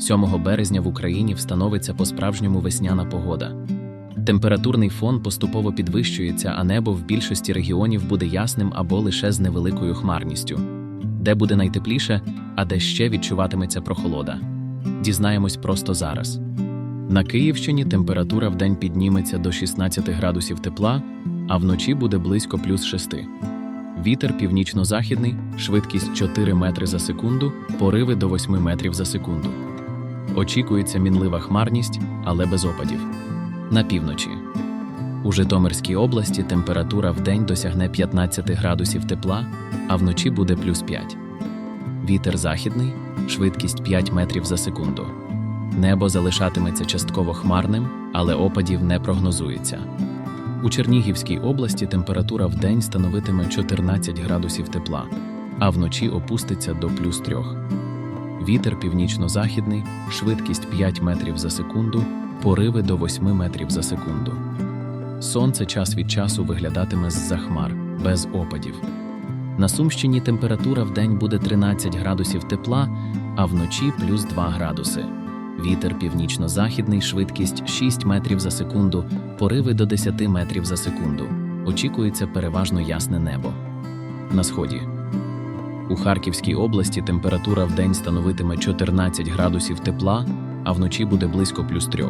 7 березня в Україні встановиться по-справжньому весняна погода. Температурний фон поступово підвищується, а небо в більшості регіонів буде ясним або лише з невеликою хмарністю. Де буде найтепліше, а де ще відчуватиметься прохолода. Дізнаємось просто зараз. На Київщині температура вдень підніметься до 16 градусів тепла, а вночі буде близько плюс 6. Вітер північно-західний, швидкість 4 метри за секунду, пориви до 8 метрів за секунду. Очікується мінлива хмарність, але без опадів. На півночі. У Житомирській області температура вдень досягне 15 градусів тепла, а вночі буде плюс 5. Вітер західний, швидкість 5 метрів за секунду. Небо залишатиметься частково хмарним, але опадів не прогнозується. У Чернігівській області температура вдень становитиме 14 градусів тепла, а вночі опуститься до плюс 3. Вітер північно-західний, швидкість 5 метрів за секунду, пориви до 8 метрів за секунду. Сонце час від часу виглядатиме з-за хмар, без опадів. На Сумщині температура вдень буде 13 градусів тепла, а вночі плюс 2 градуси. Вітер північно-західний, швидкість 6 метрів за секунду, пориви до 10 метрів за секунду. Очікується переважно ясне небо. На сході. У Харківській області температура вдень становитиме 14 градусів тепла, а вночі буде близько плюс 3.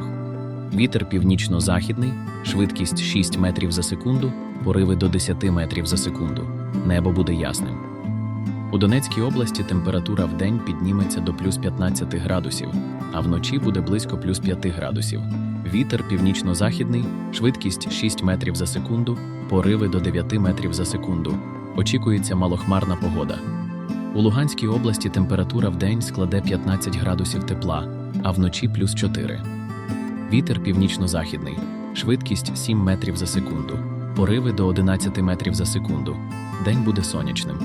Вітер північно-західний, швидкість 6 метрів за секунду, пориви до 10 метрів за секунду. Небо буде ясним. У Донецькій області температура вдень підніметься до плюс 15 градусів, а вночі буде близько плюс 5 градусів. Вітер північно-західний, швидкість 6 метрів за секунду, пориви до 9 метрів за секунду. Очікується малохмарна погода. У Луганській області температура вдень складе 15 градусів тепла, а вночі плюс 4. Вітер північно-західний, швидкість 7 метрів за секунду, пориви до 11 метрів за секунду. День буде сонячним.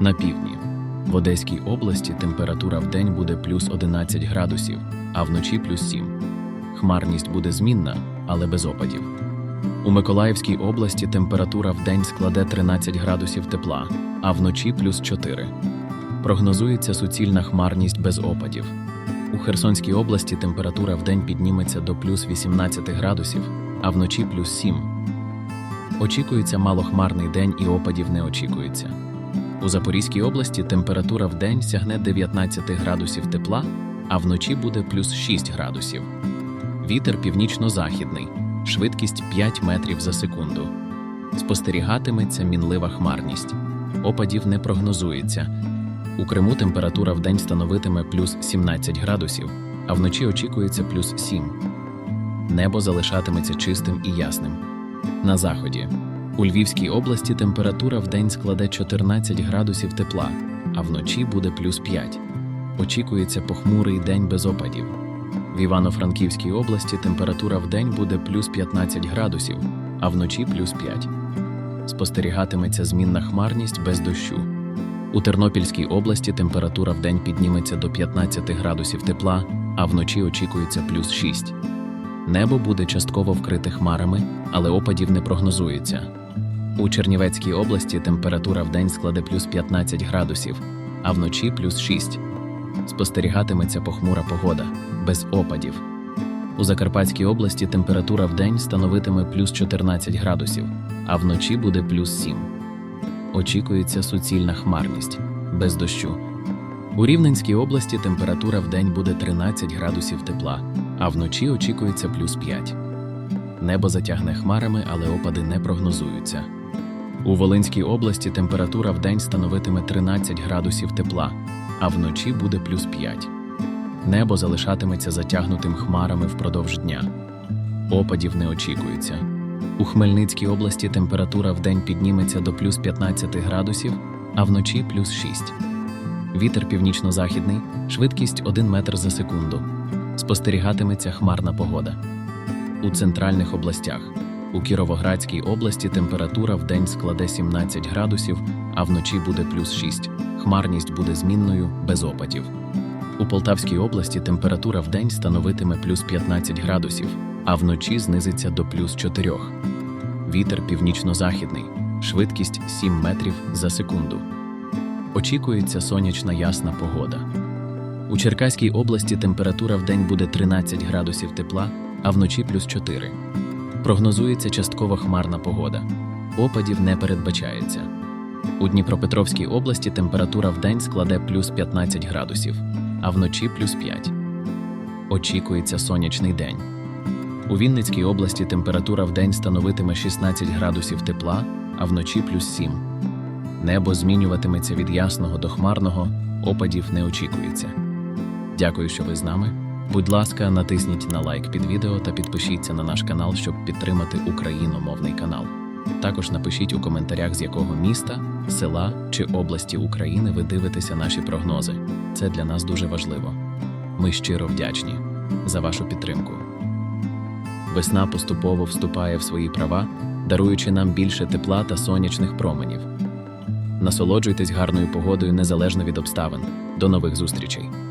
На півдні. В Одеській області температура вдень буде плюс 11 градусів, а вночі плюс 7. Хмарність буде змінна, але без опадів. У Миколаївській області температура вдень складе 13 градусів тепла, а вночі плюс 4. Прогнозується суцільна хмарність без опадів. У Херсонській області температура вдень підніметься до плюс 18 градусів, а вночі плюс 7. Очікується малохмарний день і опадів не очікується. У Запорізькій області температура вдень сягне 19 градусів тепла, а вночі буде плюс 6 градусів. Вітер північно-західний, швидкість 5 метрів за секунду. Спостерігатиметься мінлива хмарність. Опадів не прогнозується. У Криму температура вдень становитиме плюс 17 градусів, а вночі очікується плюс 7. Небо залишатиметься чистим і ясним. На заході. У Львівській області температура вдень складе 14 градусів тепла, а вночі буде плюс 5. Очікується похмурий день без опадів. В Івано-Франківській області температура вдень буде плюс 15 градусів, а вночі плюс 5. Спостерігатиметься змінна хмарність без дощу. У Тернопільській області температура вдень підніметься до 15 градусів тепла, а вночі очікується плюс 6. Небо буде частково вкрите хмарами, але опадів не прогнозується. У Чернівецькій області температура вдень складе плюс 15 градусів, а вночі плюс 6. Спостерігатиметься похмура погода, без опадів. У Закарпатській області температура вдень становитиме плюс 14 градусів, а вночі буде плюс 7. Очікується суцільна хмарність, без дощу. У Рівненській області температура вдень буде 13 градусів тепла, а вночі очікується плюс 5. Небо затягне хмарами, але опади не прогнозуються. У Волинській області температура вдень становитиме 13 градусів тепла, а вночі буде плюс 5. Небо залишатиметься затягнутим хмарами впродовж дня. Опадів не очікується. У Хмельницькій області температура вдень підніметься до плюс 15 градусів, а вночі плюс 6. Вітер північно-західний, швидкість 1 метр за секунду. Спостерігатиметься хмарна погода. У центральних областях. У Кіровоградській області температура вдень складе 17 градусів, а вночі буде плюс 6. Хмарність буде змінною, без опадів. У Полтавській області температура вдень становитиме плюс 15 градусів, а вночі знизиться до плюс 4. Вітер північно-західний, швидкість 7 метрів за секунду. Очікується сонячна ясна погода. У Черкаській області температура вдень буде 13 градусів тепла, а вночі плюс 4. Прогнозується частково хмарна погода. Опадів не передбачається. У Дніпропетровській області температура вдень складе плюс 15 градусів, а вночі плюс 5. Очікується сонячний день. У Вінницькій області температура вдень становитиме 16 градусів тепла, а вночі плюс 7. Небо змінюватиметься від ясного до хмарного, опадів не очікується. Дякую, що ви з нами. Будь ласка, натисніть на лайк під відео та підпишіться на наш канал, щоб підтримати україномовний канал. Також напишіть у коментарях, з якого міста, села чи області України ви дивитеся наші прогнози. Це для нас дуже важливо. Ми щиро вдячні за вашу підтримку. Весна поступово вступає в свої права, даруючи нам більше тепла та сонячних променів. Насолоджуйтесь гарною погодою незалежно від обставин. До нових зустрічей!